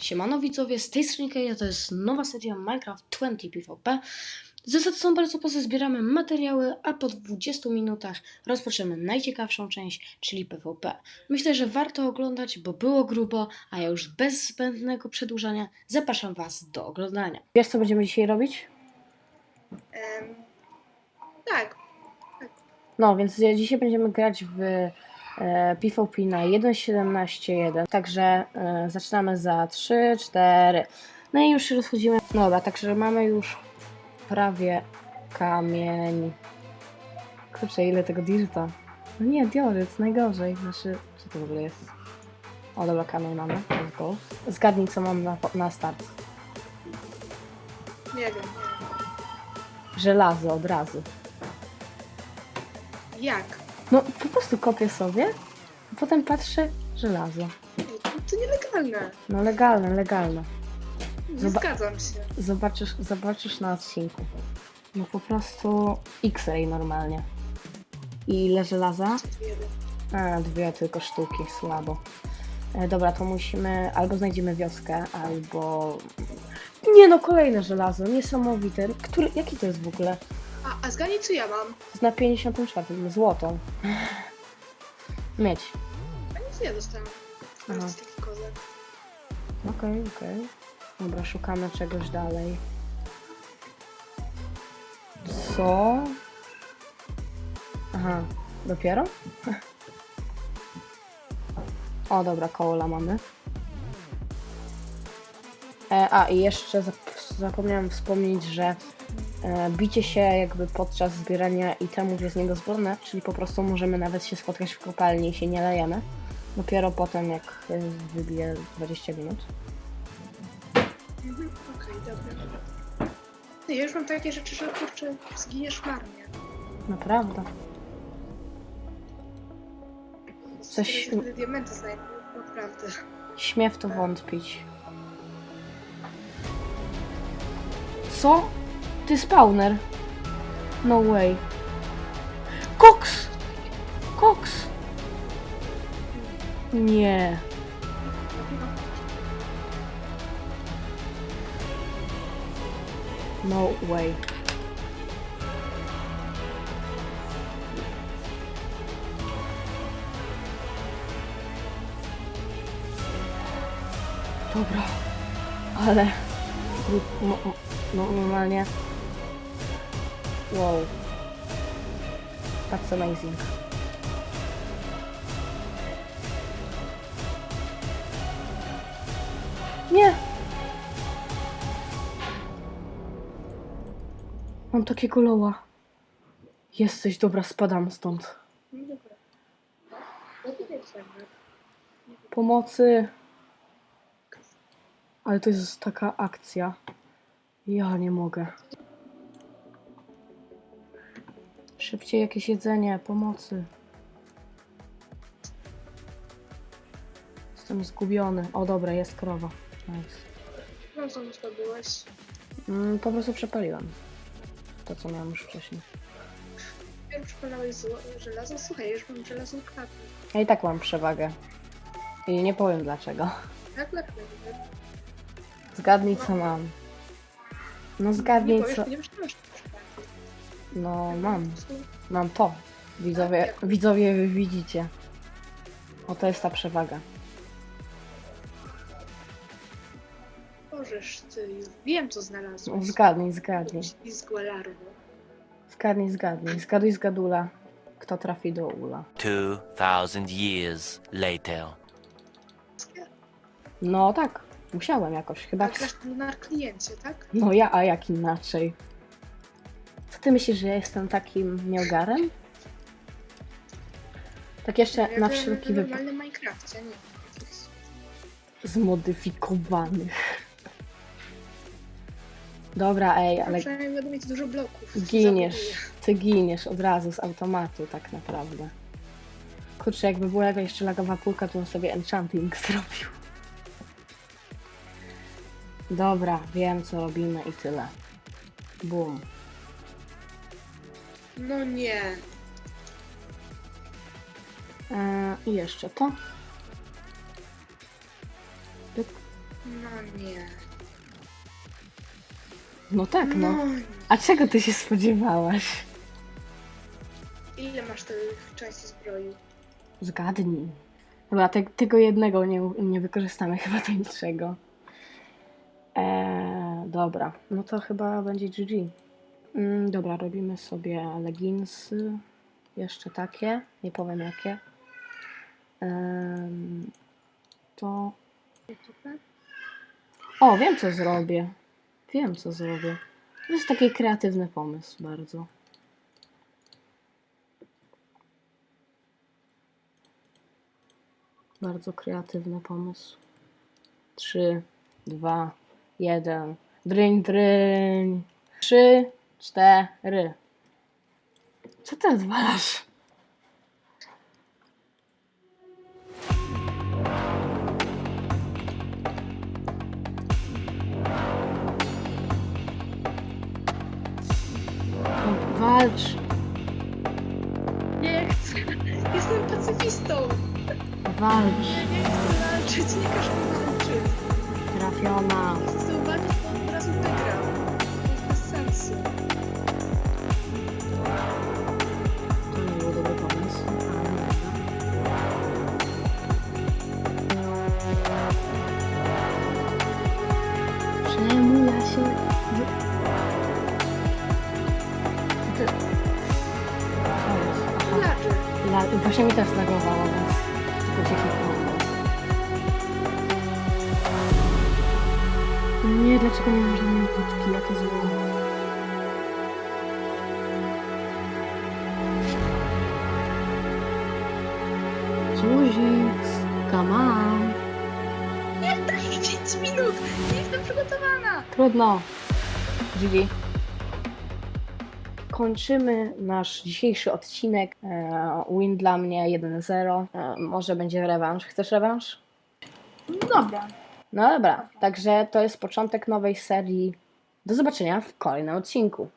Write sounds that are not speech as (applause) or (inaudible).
Siemano widzowie, z tej strony Keja, to jest nowa seria Minecraft 20 PvP. Zasady są bardzo proste, zbieramy materiały, a po 20 minutach rozpoczniemy najciekawszą część, czyli PvP. Myślę, że warto oglądać, bo było grubo, a ja już bez zbędnego przedłużania zapraszam Was do oglądania. Wiesz co będziemy dzisiaj robić? Em, tak, No, więc dzisiaj będziemy grać w PvP na 1.17.1. Także e, zaczynamy za 3, 4. No i już się rozchodzimy. No dobra, także mamy już prawie kamień. Kurczę, ile tego dirta. No nie, dioryt, najgorzej. Znaczy, co to w ogóle jest? O, dobra, kamień mamy. Let's go. Zgadnij, co mam na, na start. nie wiem. Żelazo od razu. Jak? No, po prostu kopię sobie, a potem patrzę, żelazo. To nielegalne. No legalne, legalne. Nie Zoba- zgadzam się. Zobaczysz, zobaczysz na odcinku. No po prostu X-ray normalnie. I ile żelaza? Jeden. A, dwie tylko sztuki, słabo. E, dobra, to musimy, albo znajdziemy wioskę, albo... Nie no, kolejne żelazo, niesamowite. Który, jaki to jest w ogóle? A, a zgadnij co ja mam? Jest na 54, złotą. Mieć. A nic nie dostałam. To Aha. jest taki kozak. Okej, okej. Dobra, szukamy czegoś dalej. Co? Aha, dopiero? (laughs) O, dobra, koła mamy. E, a, i jeszcze zap- zapomniałam wspomnieć, że bicie się jakby podczas zbierania itemów jest niedozwolone, czyli po prostu możemy nawet się spotkać w kopalni i się nie lejemy. Dopiero potem, jak e, wybije 20 minut. Mhm. Okej, dobra. Ty, ja już mam takie rzeczy, że kurczę, zginiesz marnie. Naprawdę. Coś- Teraz diamenty znajdę, naprawdę. Śmiem w to wątpić. Co? Ty spawner? No way. Koks! Koks! Nie. No way. Dobra. Ale... gru- No, no normalnie... Wow. That's amazing. Nie! Mam takiego loła. Jesteś, dobra, spadam stąd. Pomocy! Ale to jest taka akcja. Ja nie mogę. Szybciej jakieś jedzenie, pomocy. Jestem zgubiony. O dobra, jest krowa. Nice. No co mu zdobyłeś? Mm, po prostu przepaliłem. To co miałem już wcześniej. Pierwszy przypalałeś zło- żelazo? Słuchaj, już mam żelazną klatę. Ja i tak mam przewagę. I nie powiem dlaczego. Jak? Zgadnij co mam. No zgadnij co. nie. No mam. Mam to. Widzowie, widzowie wy widzicie. O to jest ta przewaga. Możesz, ty. Wiem, co znalazłeś. Zgadnij, zgadnij. Zgadnij, zgadnij. Zgaduj, zgadula. Kto trafi do ula. 2,000 years later. No tak, musiałem jakoś. Chyba. Tak, na kliencie, tak? No ja, a jak inaczej? Ty myślisz, że ja jestem takim nieogarem? Tak jeszcze na wszelki w wypadek. normalnym Minecrafcie, nie. Zmodyfikowanych. Dobra, ej, Ale ale przynajmniej będę mieć dużo bloków. Giniesz. Ty giniesz od razu z automatu, tak naprawdę. Kurczę, jakby była jakaś jeszcze lagowa półka, to bym sobie enchanting zrobił. Dobra, wiem co robimy i tyle. Bum. No nie. Eee, I jeszcze to. Pyk. No nie. No tak, no. No. A czego ty się spodziewałaś? Ile masz tych części zbroi? Zgadnij. Chyba te, tego jednego nie, nie wykorzystamy (laughs) chyba do niczego. Eee, dobra, no to chyba będzie GG. Mm, dobra, robimy sobie leginsy. Jeszcze takie, nie powiem jakie. To. O, wiem co zrobię. Wiem co zrobię. To jest taki kreatywny pomysł bardzo. Bardzo kreatywny pomysł. 3, 2, 1. Dryń, dryń. 3, 4. Co ty odwalasz? No, Walcz, Nie chcę. Jestem pacyfistą. walcz, Nie, nie chcę walczyć. Nie każ mi walczyć. trafiona. Chcę Plaży. La... Właśnie mi też zlagowało, więc tylko kliknąłem. Nie, dlaczego nie ma żadnej wódki? Jakie zło. Zuzik, come on. Nie daj 5 minut. Nie jestem przygotowana. Trudno. GG. Kończymy nasz dzisiejszy odcinek. E, Win dla mnie 1-0. E, Może będzie rewanż. Chcesz rewanż? Dobra. No dobra, także to jest początek nowej serii. Do zobaczenia w kolejnym odcinku.